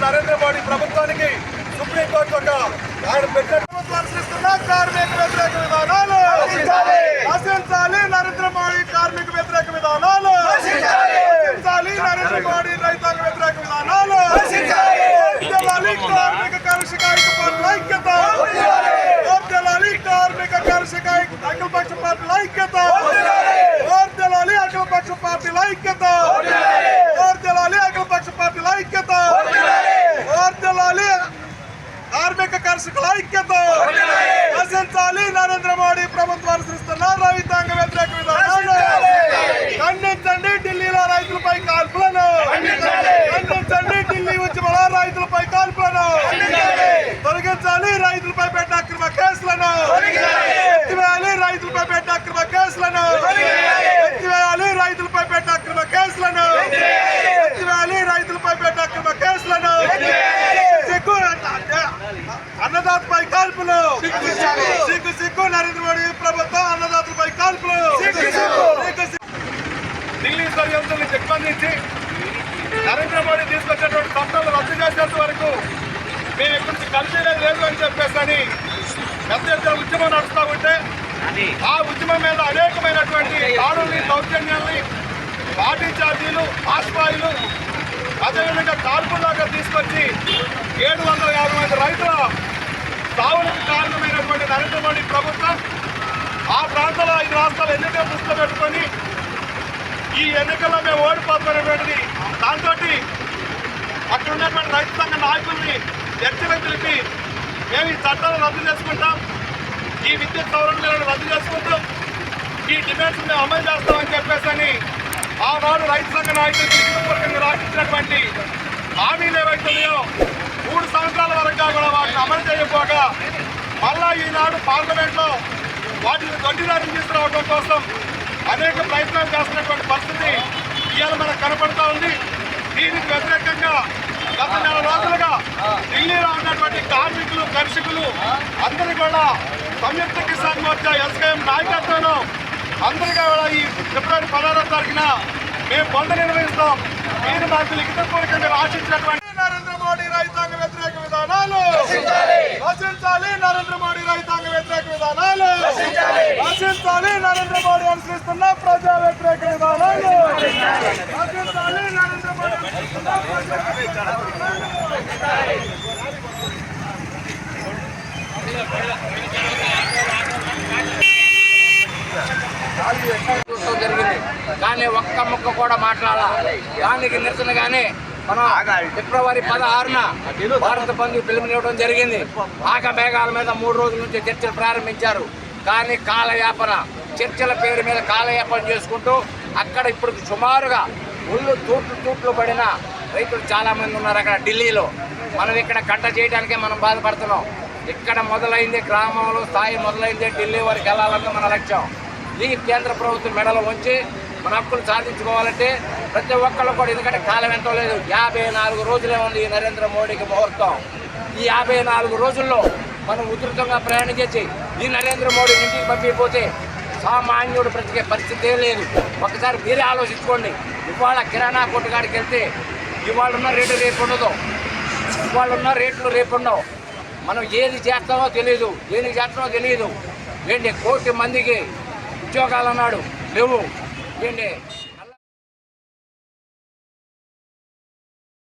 ప్రభుత్వానికి సుప్రీంకోర్టు ఒక ఆయన పెట్టిన కార్మిక వ్యతిరేక విధానాలు. నశించాలి. నరేంద్ర మోడీ కార్మిక వ్యతిరేక విధానాలు. నశించాలి. నరేంద్ర మోడీ రైతాంగ వ్యతిరేక విధానాలు. వర్ధిల్లాలి కార్మిక కర్షక ఐక్యత. కార్మిక కర్షక అఖిలపక్ష పార్టీల ఐక్యత. వర్ధిల్లాలి అఖిలపక్ష పార్టీల ఐక్యత వర్ధిల్లాలి అఖిలపక్ష పార్టీల ఐక్యత వర్ధిల్లాలి కర్షకుల ఐక్యత. నరేంద్ర మోడీ ప్రభుత్వం అనుసరిస్తున్న రైతాంగ సిగ్గు నరేంద్ర మోడీ ప్రభుత్వం అన్నదాతలపై కాల్పులు. ఢిల్లీ సరిహద్దుల్ని దిగ్బంధించి నరేంద్ర మోడీ తీసుకొచ్చినటువంటి చట్టాలు రద్దు చేసేంత వరకు మేము ఇక్కడి నుంచి కలిసేదే లేదు అని చెప్పేసి పెద్ద ఎత్తున ఉద్యమం నడుస్తూ ఉంటే ఆ ఉద్యమం మీద అనేకమైనటువంటి దాడుల్ని దౌర్జన్యాల్ని పార్టీ ఛార్జీలు ఆస్పాయిలు అదేవిధంగా కాల్పుల్లాగా తీసుకొచ్చి ఏడు వందల యాభై మంది రైతుల సావులకు కారణమైనటువంటి నరేంద్ర మోడీ ప్రభుత్వం ఆ ప్రాంతంలో ఐదు రాష్ట్రాలు ఎన్నికల దృష్టిలో పెట్టుకొని ఈ ఎన్నికల్లో మేము ఓడిపోతున్నటువంటిది. దాంతో అక్కడ ఉన్నటువంటి రైతు సంఘ నాయకుల్ని చర్చలకు పిలిపి మేము ఈ చట్టాలను రద్దు చేసుకుంటాం. ఈ విద్యుత్ సౌరభ్యాలను రద్దు చేసుకుంటాం. ఈ డిమాండ్స్ మేము అమలు చేస్తామని చెప్పేసి ఆనాడు రైతు సంఘ నాయకులకు రాసినటువంటి హామీలు ఏవైతున్నాయో మూడు సంవత్సరాల వరకు కూడా వాటిని అమలు చేయకపోగా మళ్ళా ఈనాడు పార్లమెంట్లో వాటిని దొడ్డిదారిని తీసుకురావడం కోసం అనేక ప్రయత్నాలు చేస్తున్నటువంటి పరిస్థితి ఇవాళ మనకు కనపడతా ఉంది. దీనికి వ్యతిరేకంగా గత నెల రోజులుగా ఢిల్లీలో ఉన్నటువంటి కార్మికులు కర్షకులు అందరూ కూడా సంయుక్త కిసాన్ మోర్చా ఎస్కేఎం నాయకత్వంలో అందరిగా కూడా ఈ ఫిబ్రవరి పదహారో తారీఖున మేము బంద్ నిర్వహిస్తాం. మీరు మాకు లిఖితపూర్వకంగా ఆశించినటువంటి నరేంద్ర మోడీ రైతాంగ వ్యతిరేక విధానాలు. నరేంద్ర మోడీ విధానాలు. నశించాలి నరేంద్ర మోడీ అనుసరిస్తున్న ప్రజా వ్యతిరేక విధానాలు. నశించాలి నరేంద్ర మోడీ అనుసరిస్తున్న ప్రజా జరిగింది. కానీ ఒక్క ముక్క కూడా మాట్లాడాలి? దానికి నిరసనగానే మనం ఫిబ్రవరి పదహారున భారత బంధు పిలుపునివ్వడం జరిగింది. ఆక మేఘాల మీద మూడు రోజుల నుంచి చర్చలు ప్రారంభించారు. కానీ కాలయాపన చర్చల పేరు మీద కాలయాపన చేసుకుంటూ అక్కడ ఇప్పుడు సుమారుగా ఒళ్ళు తూట్లు తూట్లు పడిన రైతులు చాలామంది ఉన్నారు అక్కడ ఢిల్లీలో. మనం ఇక్కడ కట్ట చేయడానికే మనం బాధపడుతున్నాం. ఇక్కడ మొదలైంది గ్రామంలో స్థాయి మొదలైంది ఢిల్లీ వరకు వెళ్ళాలన్న మన లక్ష్యం. ఈ కేంద్ర ప్రభుత్వం మెడలు ఉంచి మన హక్కులు సాధించుకోవాలంటే ప్రతి ఒక్కళ్ళు కూడా ఎందుకంటే కాలం ఎంతో లేదు. యాభై నాలుగు రోజులే ఉంది ఈ నరేంద్ర మోడీకి ముహూర్తం. ఈ యాభై నాలుగు రోజుల్లో మనం ఉధృతంగా ప్రయాణం చేసి ఈ నరేంద్ర మోడీ ఇంటికి పంపిపోతే సామాన్యుడు బ్రతికే పరిస్థితే లేదు. ఒకసారి మీరే ఆలోచించుకోండి. ఇవాళ కిరాణా కొట్టుకాడికి వెళ్తే ఇవాళ ఉన్న రేటు రేపు ఉండదు ఇవాళ ఉన్న రేట్లు రేపు ఉండవు మనం ఏది చేస్తామో తెలియదు ఏది చేస్తామో తెలియదు ఏంటి కోటి మందికి ఉద్యోగాలు అన్నాడు. లేవు. ఏంటి